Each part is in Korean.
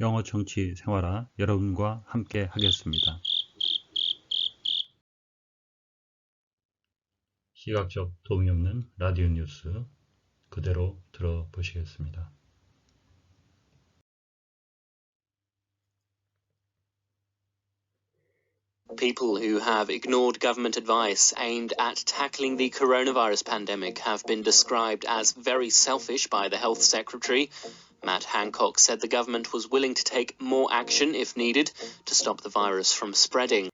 영어 정치 생활화 여러분과 함께 하겠습니다. 시각적 도움이 없는 라디오 뉴스 그대로 들어보시겠습니다. People who have ignored government advice aimed at tackling the coronavirus pandemic have been described as very selfish by the Health Secretary. Matt Hancock said the government was willing to take more action if needed to stop the virus from spreading.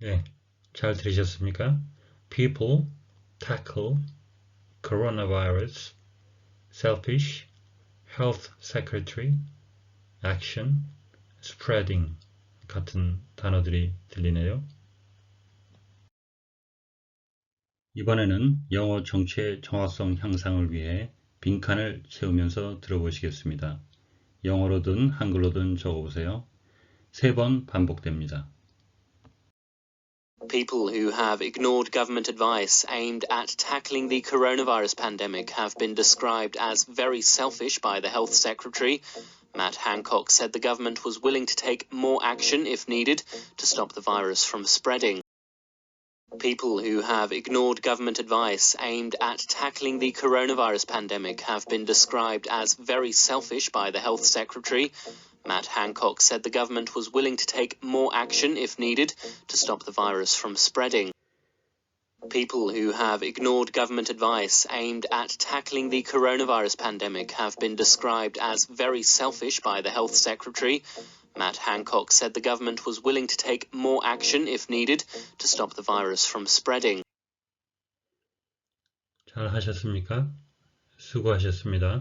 네, 잘 들으셨습니까? People tackle coronavirus selfish health secretary action spreading 같은 단어들이 들리네요. 이번에는 영어 정치의 정확성 향상을 위해 빈칸을 채우면서 들어보시겠습니다. 영어로든 한글로든 적어보세요. 세 번 반복됩니다. People who have ignored government advice aimed at tackling the coronavirus pandemic have been described as very selfish by the Health Secretary. Matt Hancock said the government was willing to take more action if needed to stop the virus from spreading. People who have ignored government advice aimed at tackling the coronavirus pandemic have been described as very selfish by the Health Secretary. Matt Hancock said the government was willing to take more action if needed to stop the virus from spreading. People who have ignored government advice aimed at tackling the coronavirus pandemic have been described as very selfish by the Health Secretary. Matt Hancock said the government was willing to take more action if needed to stop the virus from spreading. 잘 하셨습니까? 수고하셨습니다.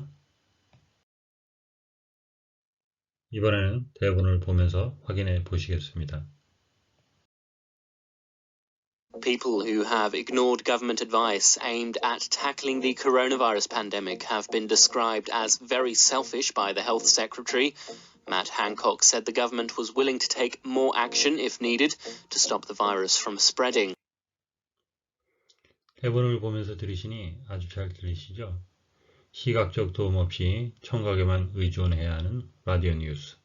이번에는 대본을 보면서 확인해 보시겠습니다. People who have ignored government advice aimed at tackling the coronavirus pandemic have been described as very selfish by the Health Secretary. Matt Hancock said the government was willing to take more action if needed to stop the virus from spreading. 대본을 보면서 들으시니 아주 잘 들리시죠? 시각적 도움 없이 청각에만 의존해야 하는 라디오 뉴스.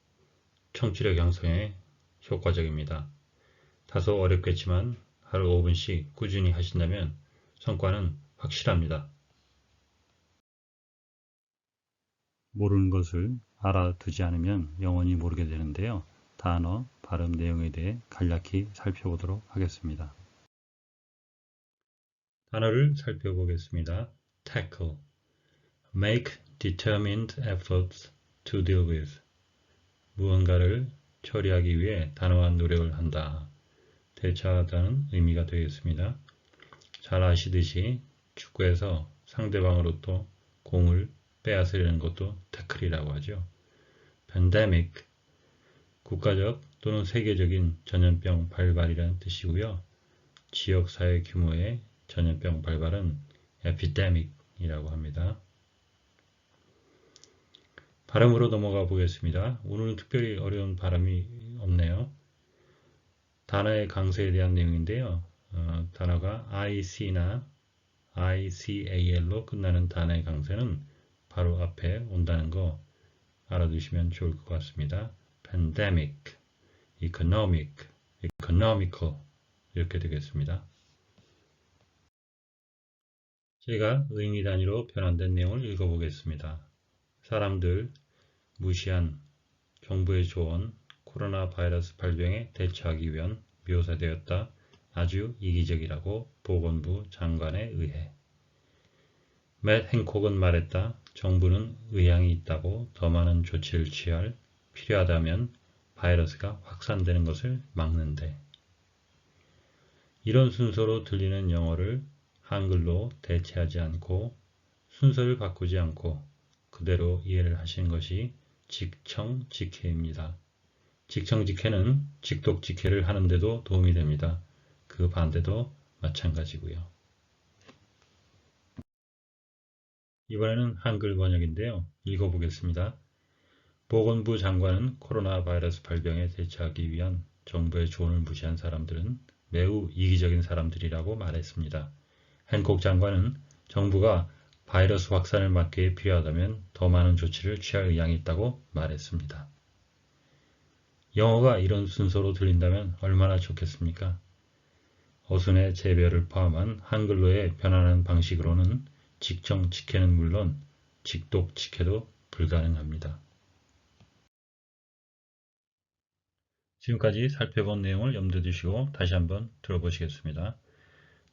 청취력 향상에 효과적입니다. 다소 어렵겠지만 하루 5분씩 꾸준히 하신다면 성과는 확실합니다. 모르는 것을 알아두지 않으면 영원히 모르게 되는데요. 단어, 발음 내용에 대해 간략히 살펴보도록 하겠습니다. 단어를 살펴보겠습니다. tackle, make determined efforts to deal with, 무언가를 처리하기 위해 단호한 노력을 한다. 대처하다는 의미가 되겠습니다. 잘 아시듯이 축구에서 상대방으로부터 공을 빼앗으려는 것도 태클이라고 하죠. 팬데믹, 국가적 또는 세계적인 전염병 발발이라는 뜻이고요. 지역사회 규모의 전염병 발발은 에피데믹이라고 합니다. 발음으로 넘어가 보겠습니다. 오늘은 특별히 어려운 발음이 없네요. 단어의 강세에 대한 내용인데요. 어, 단어가 IC나 ICAL로 끝나는 단어의 강세는 바로 앞에 온다는 거 알아두시면 좋을 것 같습니다. pandemic, economic, economical 이렇게 되겠습니다. 제가 의미 단위로 변환된 내용을 읽어보겠습니다. 사람들, 무시한 정부의 조언, 코로나 바이러스 발병에 대처하기 위한 묘사되었다. 아주 이기적이라고 보건부 장관에 의해. 맷 행콕은 말했다. 정부는 의향이 있다고 더 많은 조치를 취할 필요하다면 바이러스가 확산되는 것을 막는데. 이런 순서로 들리는 영어를 한글로 대체하지 않고 순서를 바꾸지 않고 그대로 이해를 하신 것이 직청직해입니다. 직청직해는 직독직해를 하는데도 도움이 됩니다. 그 반대도 마찬가지고요. 이번에는 한글 번역인데요. 읽어보겠습니다. 보건부 장관은 코로나 바이러스 발병에 대처하기 위한 정부의 조언을 무시한 사람들은 매우 이기적인 사람들이라고 말했습니다. 헨콕 장관은 정부가 바이러스 확산을 막기 위해 필요하다면 더 많은 조치를 취할 의향이 있다고 말했습니다. 영어가 이런 순서로 들린다면 얼마나 좋겠습니까? 어순의 재별을 포함한 한글로의 편안한 방식으로는 직정 직해는 물론 직독 직해도 불가능합니다. 지금까지 살펴본 내용을 염두에 두시고 다시 한번 들어보시겠습니다.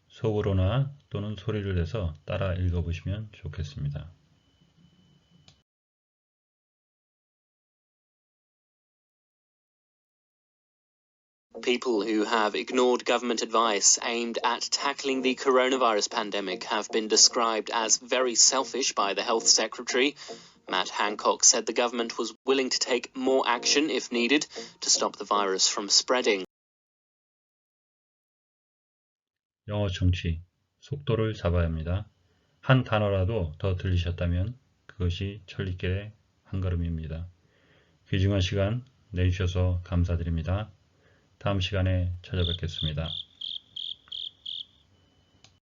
속으로나 또는 소리를 내서 따라 읽어보시면 좋겠습니다. People who have ignored government advice aimed at tackling the coronavirus pandemic have been described as very selfish by the Health Secretary. Matt Hancock said the government was willing to take more action if needed to stop the virus from spreading. 영어 청취, 속도를 잡아야 합니다. 한 단어라도 더 들리셨다면 그것이 천리길의 한 걸음입니다. 귀중한 시간 내주셔서 감사드립니다. 다음 시간에 찾아뵙겠습니다.